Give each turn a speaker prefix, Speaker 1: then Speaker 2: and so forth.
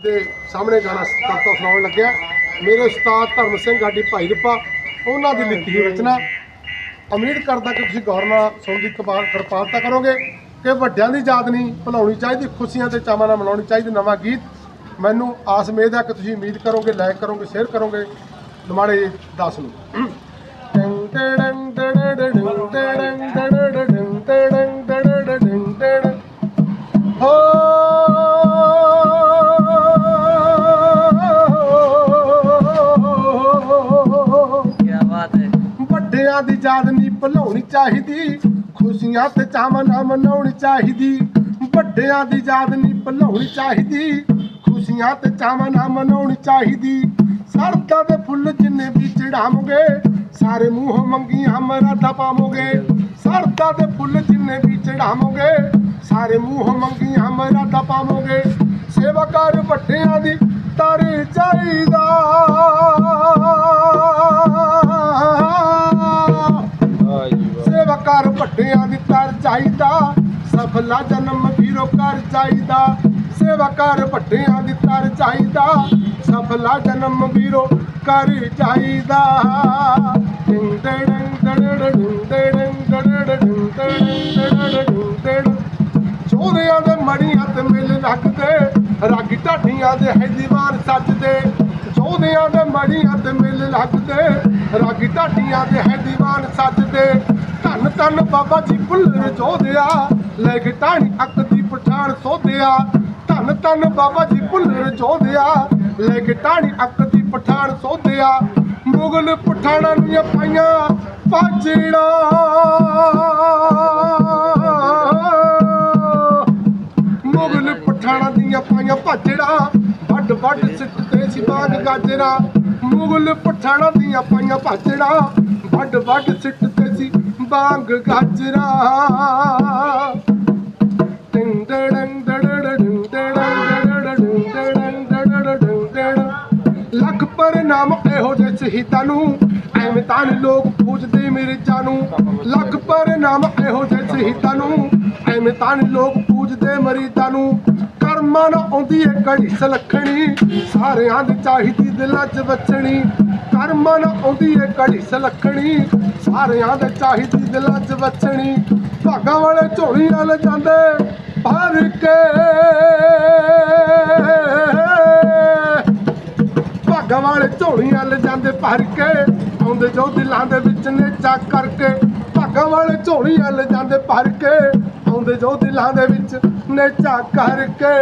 Speaker 1: ਦੇ ਸਾਹਮਣੇ ਗਾਣਾ ਸਤਤ ਸੁਣਾਉਣ ਲੱਗਿਆ। ਮੇਰੇ ਉਸਤਾਦ ਧਰਮ ਸਿੰਘ ਗਾਡੀ ਭਾਈ ਰੁਪਾ, ਉਹਨਾਂ ਦੀ ਲਿਖੀ ਹੋਈ ਰਚਨਾ। ਉਮੀਦ ਕਰਦਾ ਕਿ ਤੁਸੀਂ ਗੌਰ ਨਾਲ ਸੁਣਨ ਦੀ ਕਪਾਲ ਕਿਰਪਾਲਤਾ ਕਰੋਗੇ ਕਿ ਵੱਡਿਆਂ ਦੀ ਯਾਦ ਨਹੀਂ, ਭੁਲਾਉਣੀ ਚਾਹੀਦੀ, ਖੁਸ਼ੀਆਂ ਤੇ ਚਾਵਾਂ ਨਾਲ ਮਨਾਉਣੀ ਚਾਹੀਦੀ, ਨਵਾਂ ਗੀਤ। ਮੈਨੂੰ ਆਸ ਮੇਦ ਹੈ ਕਿ ਤੁਸੀਂ ਉਮੀਦ ਕਰੋਗੇ, ਲਾਈਕ ਕਰੋਗੇ, ਸ਼ੇਅਰ ਕਰੋਗੇ। ਨਿਮਾਣੇ 10 ਨੂੰ। ਟਿੰਗ ਟਿੜਿੰਗ ਟਿੜਿੜਿੰਗ ਵੱਡਿਆਂ ਦੀ ਯਾਦ ਨਹੀਂ ਭੁਲਾਉਣੀ ਚਾਹੀਦੀ। ਖੁਸ਼ੀਆਂ ਤੇ ਚਾਵਾਂ ਮਨਾਉਣੀ ਚਾਹੀਦੀ। ਵੱਡਿਆਂ ਦੀ ਯਾਦ ਨਹੀਂ ਭੁਲਾਉਣੀ ਚਾਹੀਦੀ। ਖੁਸ਼ੀਆਂ ਤੇ ਚਾਵਾਂ ਮਨਾਉਣੀ ਚਾਹੀਦੀ। ਸਰਦਾਂ ਦੇ ਫੁੱਲ ਜਿੰਨੇ ਵੀ ਚੜਾਵੋਗੇ ਸਾਰੇ ਮੂੰਹ ਮੰਗੀਆਂ ਮਰਾਦਾ ਪਾਵੋਗੇ। ਸਰਦਾਂ ਦੇ ਫੁੱਲ ਜਿੰਨੇ ਵੀ ਚੜਾਵੋਗੇ ਸਾਰੇ ਮੂੰਹ ਮੰਗੀਆਂ ਮਰਾਦਾ ਪਾਵੋਗੇ। ਸੇਵਾ ਕਰ ਵੱਡਿਆਂ ਦੀ ਤਰ ਚਾਹੀਦਾ। ਕਰ ਵੱਡਿਆਂ ਦੀ ਤਰ ਚਾਹੀਦਾ। ਸਫਲਾ ਜਨਮ ਵੀਰੋ ਕਰ ਚਾਹੀਦਾ। ਸੇਵਾ ਕਰ ਵੱਡਿਆਂ ਦੀ ਤਰ ਚਾਹੀਦਾ। ਸਫਲਾ ਜਨਮ ਵੀਰੋ ਕਰ ਚਾਹੀਦਾ। ਚੋਦਿਆਂ ਟੜੰਗ ਟੜੜੜਿੰਗ ਟੜੰਗ ਟੜੜੜਿੰਗ ਟੜੰਗ ਦੇ ਮੜੀਆਂ ਤੇ ਮਿਲ ਲੱਗਦੇ। ਰਾਗੀ ਢਾਡੀਆਂ ਦੇ ਹੈ ਦੀਵਾਨ ਸੱਜਦੇ। ਚੋਰਿਆਂ ਦੇ ਮੜੀਆਂ ਤੇ ਮਿਲ ਲੱਗਦੇ। ਰਾਗੀ ਢਾਡੀਆਂ ਦੇ ਹੈ ਦੀਵਾਨ ਸੱਜਦੇ। ਧੰਨ ਧੰਨ ਬਾਬਾ ਜੀ ਭੁੱਲਰ ਚੋਦਿਆ ਲੈ ਕੇ ਢਾਣੀ ਅੱਕ ਦੀ ਪਠਾਨ ਸੋਧਿਆ। ਧੰਨ ਧੰਨ ਬਾਬਾ ਜੀ ਭੁੱਲਰ ਚੋਦਿਆ ਲੈ ਕੇ ਢਾਣੀ ਅੱਕ ਦੀ ਪਠਾਨ ਸੋਧਿਆ। ਮੁਗਲ ਪਠਾਣਾਂ ਦੀਆਂ ਪਾਈਆਂ ਪਾਜੜਾ। ਮੁਗਲ ਪਠਾਣਾ ਦੀਆਂ ਪਾਈਆਂ ਭਾਜੜਾ ਵੱਡ ਵੱਡ ਸਿੱਟ ਤੇ ਸੀ ਗਾਜਰਾ। ਮੁਗਲ ਪਠਾਣਾ ਦੀਆਂ ਪਾਈਆਂ ਭਾਜੜਾ ਵੱਡ ਵੱਡ ਸਿੱਟ ਬਾਗ ਗਾਜਰਾ। ਟਿੰਗ ਡੜੰਗ ਡੜੜੜਿੰਗ ਡੜੰਗ ਡੜੜੜਿੰਗ ਇਹੋ ਜਿਹੇ ਸ਼ਹੀਦਾਂ ਨੂੰ, ਐਵੇਂ ਤਾਂ ਲੋਕ ਪੂਜਦੇ ਮੇਰੇ ਜਾਨੂੰ ਲੱਖ ਪਰਨਾਮ ਇਹੋ ਜਿਹੇ ਸ਼ਹੀਦਾਂ ਨੂੰ, ਐਵੇਂ ਤਾਂ ਲੋਕ ਪੂਜਦੇ ਮਰੀਦਾਂ ਨੂੰ। ਕਰਮਾਂ ਨਾਲ ਆਉਂਦੀ ਏ ਘੜੀ ਸਲਖਣੀ, ਸਾਰਿਆਂ ਦੀ ਚਾਹੀਦੀ ਦਿਲਾਂ 'ਚ ਬਚਣੀ। ਕਰਮਾਂ ਨਾਲ ਆਉਂਦੀ ਏ ਘੜੀ ਸਲਖਣੀ ਸਾਰਿਆਂ ਦੇ ਚਾਹੀਦੀ ਦਿਲਾਂ 'ਚ ਵਸਣੀ ਭਾਗਾਂ ਵਾਲੇ ਝੋਲੀ ਲੈ ਜਾਂਦੇ ਭਰ ਕੇ। ਭਾਗਾਂ ਵਾਲੇ ਝੋਲੀਆਂ ਲੈ ਜਾਂਦੇ, ਭਰ ਕੇ। ਆਉਂਦੇ ਜੋ ਦਿਲਾਂ ਦੇ ਵਿੱਚ ਨੇਚਾ ਕਰਕੇ। ਭਾਗਾਂ ਵਾਲੇ ਝੋਲੀ ਲੈ ਜਾਂਦੇ, ਭਰ ਕੇ। ਆਉਂਦੇ ਜੋ ਦਿਲਾਂ ਦੇ ਵਿੱਚ ਨੇਚਾ ਕਰਕੇ।